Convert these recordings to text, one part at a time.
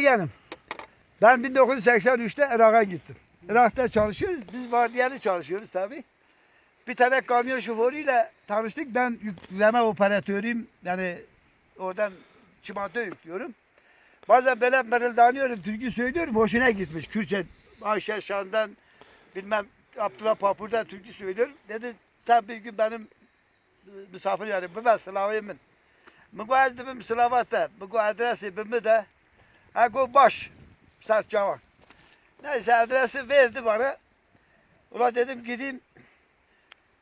Yeğenim, ben 1983'te Irak'a gittim. Irak'ta çalışıyoruz. Biz vardiyalı çalışıyoruz tabii. Bir tane kamyon şoförüyle tanıştık. Ben yükleme operatörüyüm. Yani oradan çimento yüklüyorum. Bazen böyle mırıldanıyorum, türkü söylüyorum. Hoşuna gitmiş. Kürtçe, Ayşe Şan'dan bilmem Abdullah Papur'dan türkü söylüyorum. Dedi sen bir gün benim e, misafir yani bu ben Slaviyim'in. Mıgu ezdim Slavata, mıgu adresi bimi de Ha bu baş. Sert cevap. Neyse adresi verdi bana. Ulan dedim gideyim.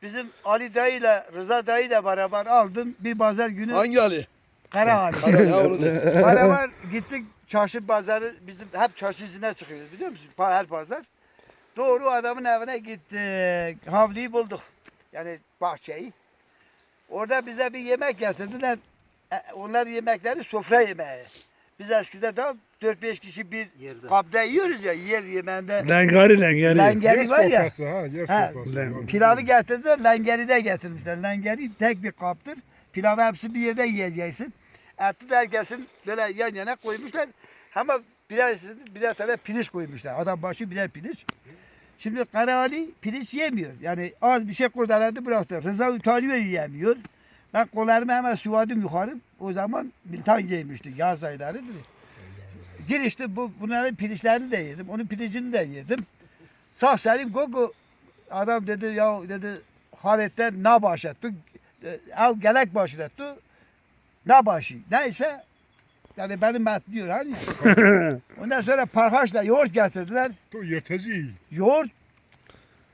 Bizim Ali dayı ile Rıza dayı ile beraber aldım. Bir pazar günü Hangi Ali? Kara Ali. Ara ya onu da. beraber gittik çarşı pazarı bizim hep çarşı izine çıkıyoruz biliyor musun? Her pazar. Doğru adamın evine gittik. Havliyi bulduk. Yani bahçeyi. Orada bize bir yemek getirdiler. E, Onlar yemekleri sofra yemeği. Biz eskiden de 4-5 kişi bir kapta yiyoruz ya yer yemeğinde. Lengari lengari. Lengeri var ya. sofrası ha, yer Ha, sofrası. lan. Pilavı getirdiler, lengeri de getirmişler. Lengeri tek bir kaptır. Pilavı hepsi bir yerde yiyeceksin. Eti de herkesin böyle yan yana koymuşlar. Ama birer, birer tane pirinç koymuşlar. Adam başı birer pirinç. Şimdi Kara Ali pirinç yemiyor. Yani az bir şey kurdaladı bıraktı. Rıza utanıyor yiyemiyor. Ben kollarımı hemen suvadım yukarı. O zaman miltan giymişti. Yaz aylarıdır. Giriştim bu bunların pirinçlerini de yedim. Onun pirincini de yedim. Sağ salim gogo adam dedi ya dedi haletten ne başlattı? Ev gelek başlattı. Ne başı? Neyse yani benim met diyor hani. Ondan sonra parhaçla yoğurt getirdiler. Tu yırtıcı. Yoğurt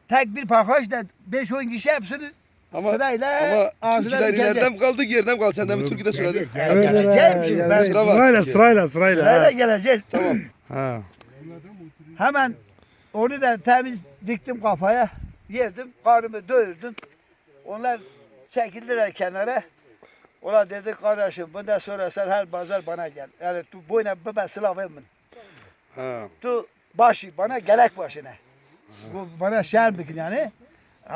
tek bir parhaçla 5-10 kişi hepsini Ama sırayla ama ağzına Türküler dikecek. ileriden kaldı geriden kaldı. Sen de bir Türkü de söyledin. Gelir. geleceğim şimdi ben. Sıra var. Sırayla sırayla sırayla. Sırayla ha. geleceğiz. Tamam. Ha. Hemen onu da temiz diktim kafaya. Yedim, karnımı doyurdum. Onlar çekildiler kenara. Ola dedi kardeşim bundan sonra sen her pazar bana gel. Yani tu boyuna ben Slavımın. Ha. Tu başı bana gelek başına. Bu bana şer bikin yani.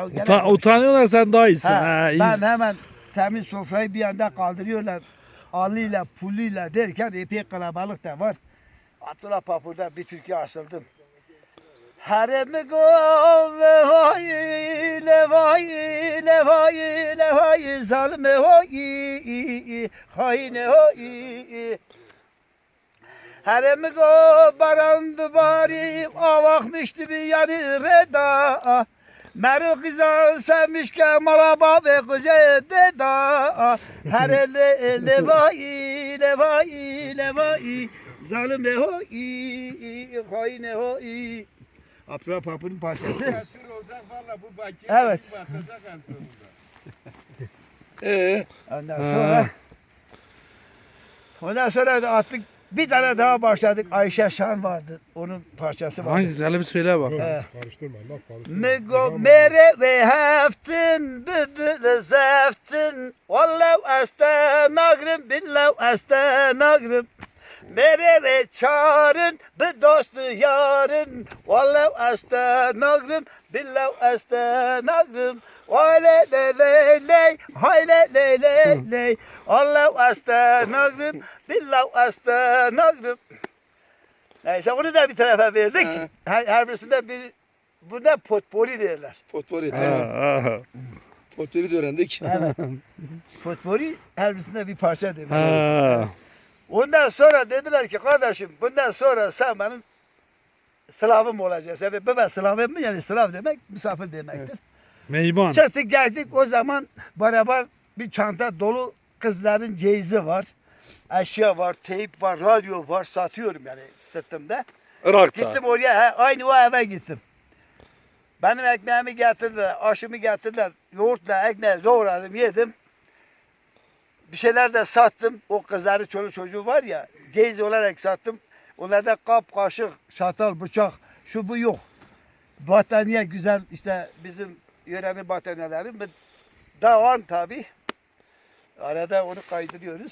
Uta- utanıyorlar sen daha iyisin. Ha, Ha, iyi. ben hemen temiz sofrayı bir anda kaldırıyorlar. Alıyla puluyla derken epey kalabalık da var. Abdullah Papur'da bir türkü asıldım. Haremi gol vay le vay le vay le vay zalime vay hayne vay Haremi go barandı bari avakmıştı bir yani reda Meru kızan sevmiş ki malaba ve kuze deda Her ele le vay le vay le vay Zalim hoy hayne hoy Abdullah Papa'nın parçası. Meşhur olacak valla bu baki. Evet. Basacak en sonunda. Ee, Ondan sonra Ondan sonra da attık bir tane daha başladık. Ayşe Şan vardı. Onun parçası vardı. Hangisi? Hele bir söyle bak. He. karıştırma Allah karıştırma. Mego mere ve heftin bidil zeftin Wallahu astanagrim billahu astanagrim Mere ve çarın bir dostu yarın Wallahu astanagrim billahu astanagrim Vale le le le hayle le le le Allahu astanagrim billahu astanagrim Neyse onu da bir tarafa verdik. He. Her, her birisinde bir buna potpori derler. potpori Ha, tamam. ha. Potpori de öğrendik. Evet. potpori her birisinde bir parça derler. Ondan sonra dediler ki kardeşim bundan sonra sen benim Slavım olacaksın. Yani ben Slavım mı? Yani Slav demek misafir demektir. Meyban. Çıktık geldik o zaman beraber bir çanta dolu kızların ceyizi var. Eşya var, teyp var, radyo var satıyorum yani sırtımda. Irak'ta. Gittim oraya, he, aynı o eve gittim. Benim ekmeğimi getirdiler, aşımı getirdiler. Yoğurtla ekmeği doğradım, yedim. Bir şeyler de sattım. O kızları, çoluk çocuğu var ya, ceyiz olarak sattım. Onlarda kap, kaşık, çatal, bıçak, şu bu yok. Battaniye güzel, işte bizim yörenin battaniyeleri. Davan tabi. Arada onu kaydırıyoruz.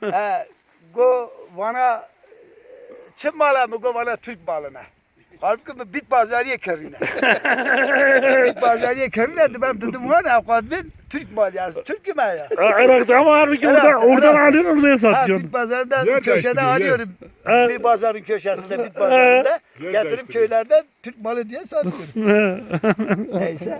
He, go bana Çin malı mı go bana Türk malına. Halbuki ben bit pazarıya körüne. bit pazarıya körüne ben dedim var ya ben Türk maliyası. Türk'üm ben ya. Ha, Irak'ta ama halbuki Irak, oradan, oradan Irak. alıyorsun oraya Ha, satıyorsun. bit pazarında Yer köşede değiştiriyor, yer. alıyorum. Ha. Bir pazarın köşesinde bit pazarında Yer getirip köylerden Türk malı diye satıyorum. Neyse.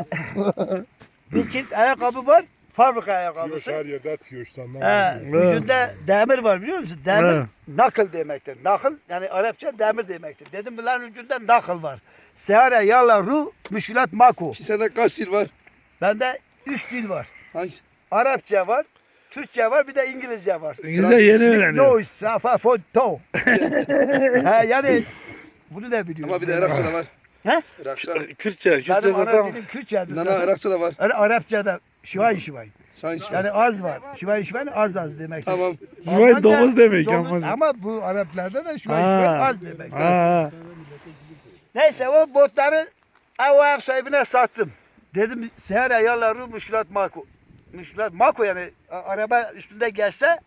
bir çift ayakkabı var. Fabrika Tiyoş her yerde tiyoştan. He, ucunda demir var biliyor musun? Demir Evet. nakıl demektir. Nakıl yani Arapça demir demektir. Dedim mi lan ucunda nakıl var. Seara yalla ru müşkilat maku. Sende kaç dil var? Bende üç dil var. Hangisi? Arapça var, Türkçe var bir de İngilizce var. İngilizce yeni öğreniyor. No, safa foto. ha, yani bunu da biliyorum. Ama bir de Irakça da var. He? Irakça. Kürtçe, Kürtçe Benim ana zaten. dilim Kürtçedir. Nana Irakça da var. Yani Arapçada şivay şivay. Yani az var. Şivay şivay az az demek. Tamam. Şivay Almanca domuz demek domuz- ama. Ama bu Araplarda da şivay Ha. şivay az demek. Ha. Neyse o botları o ev sahibine sattım. Dedim seher ayarları müşkilat mako. Müşkilat mako yani a- araba üstünde geçse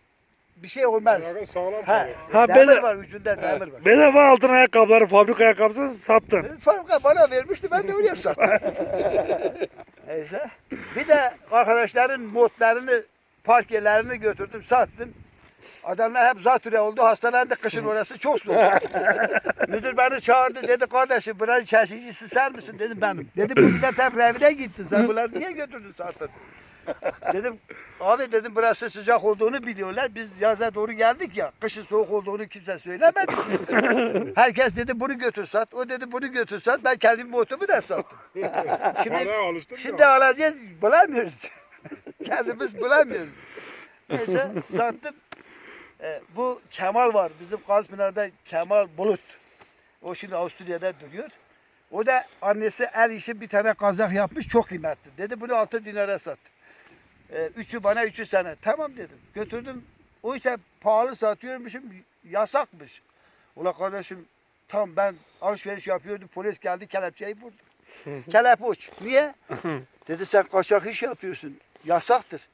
bir şey olmaz. Ayağı sağlam Ha. Ha, demir böyle- var ucunda demir var. Bedava altın ayakkabıları, fabrika ayakkabısı sattın. Fabrika bana vermişti ben de oraya sattım. Neyse. Arkadaşların modlarını, parkelerini götürdüm sattım. Adamlar hep zatüre oldu. Hastalandı kışın orası çok soğuk. Müdür beni çağırdı dedi kardeşim buranın çeşicisi sen misin? Dedim benim. Dedi bu millet hep revine gitti. Sen bunları niye götürdün sattın? Dedim abi dedim burası sıcak olduğunu biliyorlar. Biz yaza doğru geldik ya. Kışın soğuk olduğunu kimse söylemedi. Herkes dedi bunu götür sat. O dedi bunu götür sat. Ben kendim motomu da sattım. Şimdi, şimdi ya. alacağız bulamıyoruz. Kendimiz bulamıyoruz. Neyse sattım. Ee, bu Kemal var. Bizim Kazpınar'da Kemal Bulut. O şimdi Avusturya'da duruyor. O da annesi el işi bir tane kazak yapmış çok kıymetli. Dedi bunu altı dinara sat. Ee, üçü bana üçü sana. Tamam dedim. Götürdüm. O ise pahalı satıyormuşum yasakmış. Ula kardeşim tam ben alışveriş yapıyordum polis geldi kelepçeyi vurdu. Kelepçe uç. Niye? Dedi sen kaçak iş yapıyorsun. Yasaktır.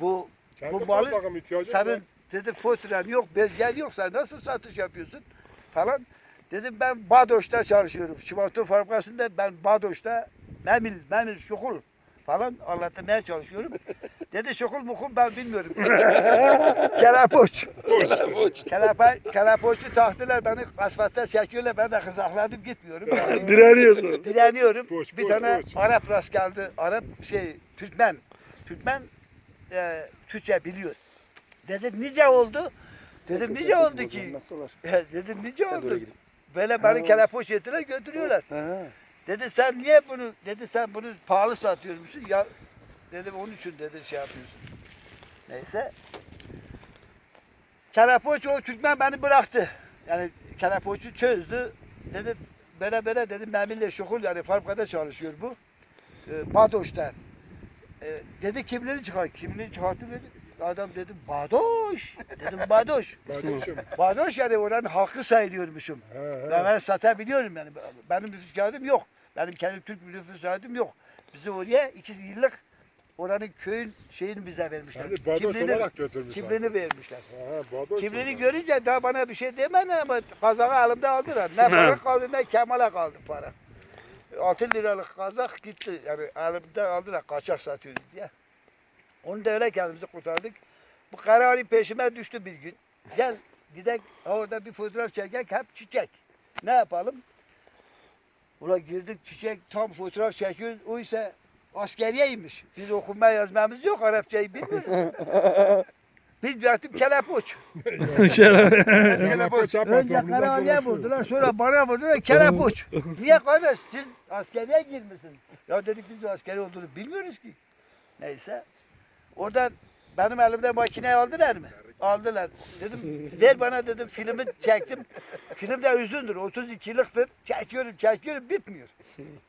Bu Kendi bu malı ihtiyacım var. senin dedi fotren yok, belgen yok. Sen nasıl satış yapıyorsun? Falan. Dedim ben Badoş'ta çalışıyorum. Çimento fabrikasında ben Badoş'ta memil, memil, şukul falan anlatmaya çalışıyorum. Dedi şukul mukul ben bilmiyorum. Kelapoç. Kelapa, kelapoçu taktılar beni asfaltta çekiyorlar. Ben de kızakladım gitmiyorum. Direniyorsun. Direniyorum. Boş, bir boş, tane boş. Arap rast geldi. Arap şey Türkmen. Türkmen e, Türkçe biliyor. Dedim nice oldu? Dedim nice oldu ki? Nasıl var? He, Dedim nice oldu? Böyle beni kelepoş ettiler götürüyorlar. Dedi sen niye bunu dedi sen bunu pahalı satıyormuşsun ya dedim onun için dedi şey yapıyorsun. Neyse. Kelepoç o Türkmen beni bıraktı. Yani kelepoçu çözdü. Dedi böyle böyle dedim memille şokul yani fabrikada çalışıyor bu. Ee, Badoş'ta. Ee, dedi kimliğini çıkar. Kimliğini çıkarttı dedi. Adam dedi Badoş. Dedim Badoş. Kardeşim. Badoş yani oranın halkı sayılıyormuşum. He he. Ben, ben satabiliyorum yani. Benim nüfus kağıdım yok. Benim kendi Türk nüfus kağıdım yok. Bizi oraya iki yıllık oranın köyün şeyini bize vermişler. Seni Badoş Kimliğini- olarak götürmüşler. Kimliğini vermişler. He Badoş. Kimliğini olarak. görünce daha bana bir şey demediler ama kazağı elimde aldılar. Ne para kaldı ne Kemal'e kaldı para. 6 liralık kazak gitti. Yani elimde aldılar kaçak satıyoruz diye. Onu da öyle kendimizi kurtardık. Bu kararı peşime düştü bir gün. Gel gidek orada bir fotoğraf çekek hep çiçek. Ne yapalım? Ula girdik çiçek tam fotoğraf çekiyoruz. O ise askeriyeymiş. Biz okuma yazmamız yok. Arapçayı bilmiyoruz. Biz bıraktık. Kelepoç yapar, Önce dolaşıyor. vurdular sonra bana vurdular kelepoç. Niye kardeş siz askeriye girmişsiniz? Ya dedik biz de askeri olduğunu bilmiyoruz ki. Neyse. Oradan benim elimde makineyi aldılar mı? Aldılar. Dedim ver bana dedim filmi çektim. Film de uzundur 32 yıllıktır. Çekiyorum çekiyorum bitmiyor.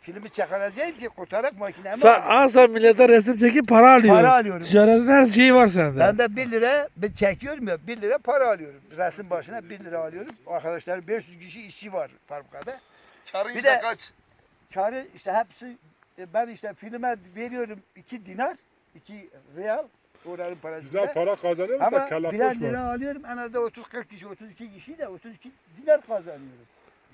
Filmi çekeceğim ki kurtarak makinemi Sen alayım. asa millete resim çekip para alıyorsun. Para alıyorum. Ticaretin her şeyi var sende. Ben de 1 lira ben çekiyorum ya 1 lira para alıyorum. Resim başına 1 lira alıyorum. Arkadaşlar 500 kişi işçi var fabrikada. Karın Bir de- kaç? Karı işte hepsi e, ben işte filme veriyorum 2 dinar, 2 real oranın parası. Güzel para kazanıyoruz da Ama kelapoş birer var. lira alıyorum en az da 30-40 kişi, 32 kişi de 32 dinar kazanıyorum.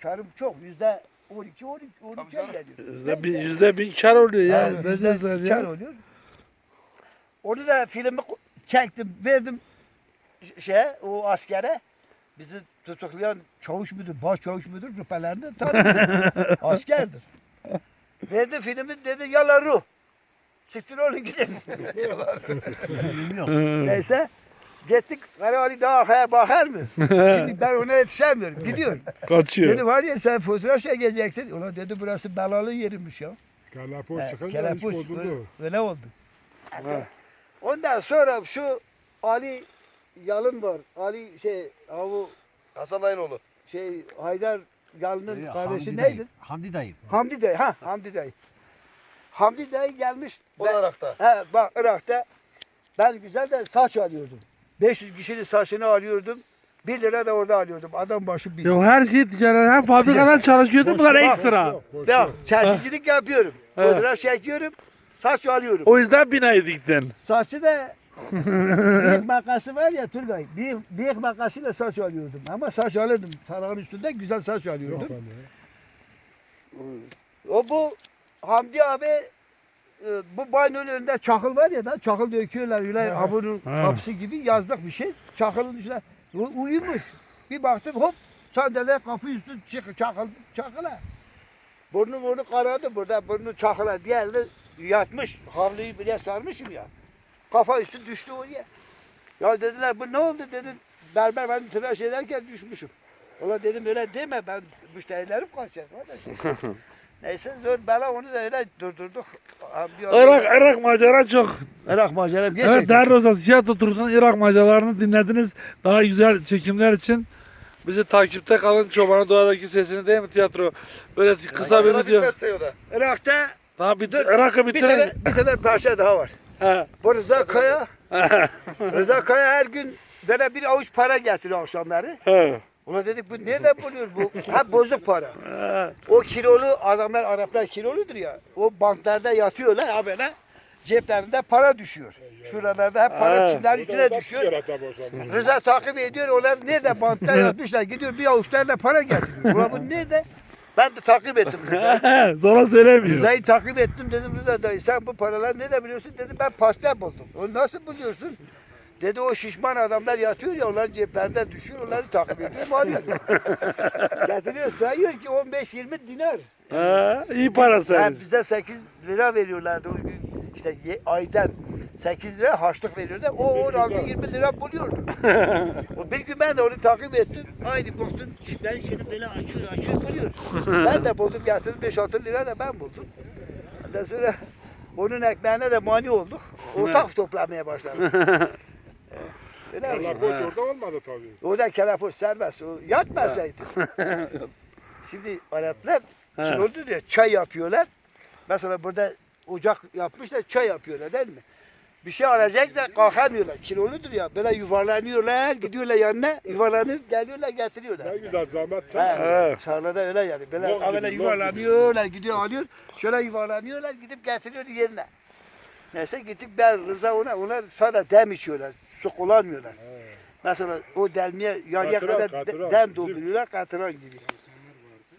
Karım çok yüzde 12 12 13 Tabii canım. geliyor. Yüzde bin, yüzde bin kar oluyor ya. Evet, ne yüzde diyorsun kar oluyor. Onu da filmi çektim, verdim şeye, o askere. Bizi tutuklayan çavuş müdür, baş çavuş müdür rüpelerinde tabii askerdir. Verdi filmi dedi yala ruh. Siktir olun gidin. Neyse gittik Kara Ali daha arkaya bakar mı? Şimdi ben ona yetişemiyorum. Gidiyorum. Kaçıyor. Dedi var ya sen fotoğraf çekeceksin. Ulan dedi burası belalı yerimmiş ya. He, çıkınca iş Kelepuş, bozuldu. öyle, oldu. Ondan sonra şu Ali Yalın var. Ali şey avu Hasan Dayınoğlu. şey Haydar Yalın'ın Ee, kardeşi Hamdi neydi? dayı, Hamdi dayı. Hamdi dayı. Ha Hamdi dayı. Hamdi dayı gelmiş. O Ben- da Irak'ta. He bak Irak'ta ben güzel de saç alıyordum. 500 kişinin saçını alıyordum. 1 lira da orada alıyordum. Adam başı bir. Yo her şey ticaret. Hem fabrikadan çalışıyordun bunlar ekstra. Bak yok. çeşitçilik yapıyorum. Fotoğraf çekiyorum. Saç alıyorum. O yüzden binayı diktin. Saçı da büyük makası var ya Turgay. Büyük, büyük makasıyla saç alıyordum. Ama saç alırdım. Sarığın üstünde güzel saç Yok alıyordum. O bu Hamdi abi e, bu banyonun önünde çakıl var ya da çakıl döküyorlar öyle hamurun Ha. kapısı gibi yazlık bir şey. Çakılın U- uyumuş. Bir baktım hop sandalye kapı üstü çık çakıl çakıla. Burnu burnu karadı burada burnu çakıla bir yerde yatmış. Havluyu bile sarmışım ya. Kafa üstü düştü oraya. Ya dediler bu ne oldu dedi. Berber ben tıraş ederken düşmüşüm. Ola dedim öyle deme ben müşterilerim kaçacak. Neyse zor bela onu da öyle durdurduk. Irak, Irak macera çok. Irak maceram Evet değerli dostlar tiyatro turunun Irak maceralarını dinlediniz. Daha güzel çekimler için bizi takipte kalın. Çobanın doğadaki sesini değil mi tiyatro? Böyle kısa bir video. Irak'ta Tamam bit Dur, Irak'ı bir tane, bir tane parça daha var. He. Bu Rıza Kaya, Rıza Kaya her gün böyle bir avuç para getiriyor akşamları. He. Ona dedik bu nereden buluyor bu? Ha bozuk para. O kilolu adamlar Araplar kiloludur ya. O banklarda yatıyorlar ha böyle. Ceplerinde para düşüyor. Şuralarda hep para üstüne orada düşüyor. Rıza takip ediyor. Onlar nerede bankta yatmışlar. Gidiyor bir avuçlarla para getiriyor. Ulan bu nerede? Ben de takip ettim. Sonra söylemiyor. Rıza'yı takip ettim dedim Rıza dayı sen bu paraları nerede biliyorsun dedi ben pasta buldum. O nasıl buluyorsun? Dedi o şişman adamlar yatıyor ya onların ceplerinden düşüyor onları takip ediyorum alıyor. Getiriyor sayıyor ki 15-20 dinar. Ha, iyi para Yani sen. bize 8 lira veriyorlardı o gün işte ye- aydan 8 lira harçlık veriyordu. O 16-20 lira buluyordu. o bir gün ben de onu takip ettim. Aynı baktım çiftlerin içini böyle açıyor açıyor buluyor. ben de buldum getirdim 5-6 lira da ben buldum. Ondan sonra onun ekmeğine de mani olduk. Ortak toplamaya başladık. Öyle şey. Kalapoz orada olmadı tabii. O da kelafos serbest. O yatmasaydı. Şimdi Araplar kilolu diyor çay yapıyorlar. Mesela burada ocak yapmışlar çay yapıyorlar değil mi? Bir şey alacaklar kalkamıyorlar. Kiloludur ya. Böyle yuvarlanıyorlar, gidiyorlar yanına, yuvarlanıp geliyorlar, getiriyorlar. Ne güzel zahmet. He, Evet. Tarlada öyle yani. Böyle gibi, böyle lok yuvarlanıyorlar, gidiyor alıyor. Şöyle yuvarlanıyorlar, gidip getiriyor yerine. Neyse gittik ben Rıza ona, onlar sadece dem içiyorlar. Su kullanmıyorlar. Mesela o delmeye yarıya Katıran, kadar katıran. dem dolduruyorlar, katıran gibi.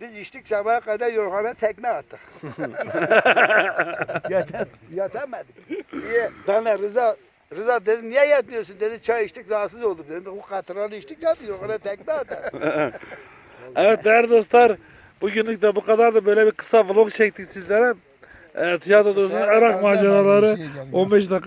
Biz içtik sabaha kadar yorgana tekme attık. Yeter, yatamadık. Niye? Bana Rıza, Rıza dedim niye yatmıyorsun dedi çay içtik rahatsız oldum dedim. O katıranı içtik tabii yorgana tekme atarsın. Evet değerli dostlar bugünlük de bu kadar da böyle bir kısa vlog çektik sizlere. E, tiyatro turunun Irak maceraları 15 dakika.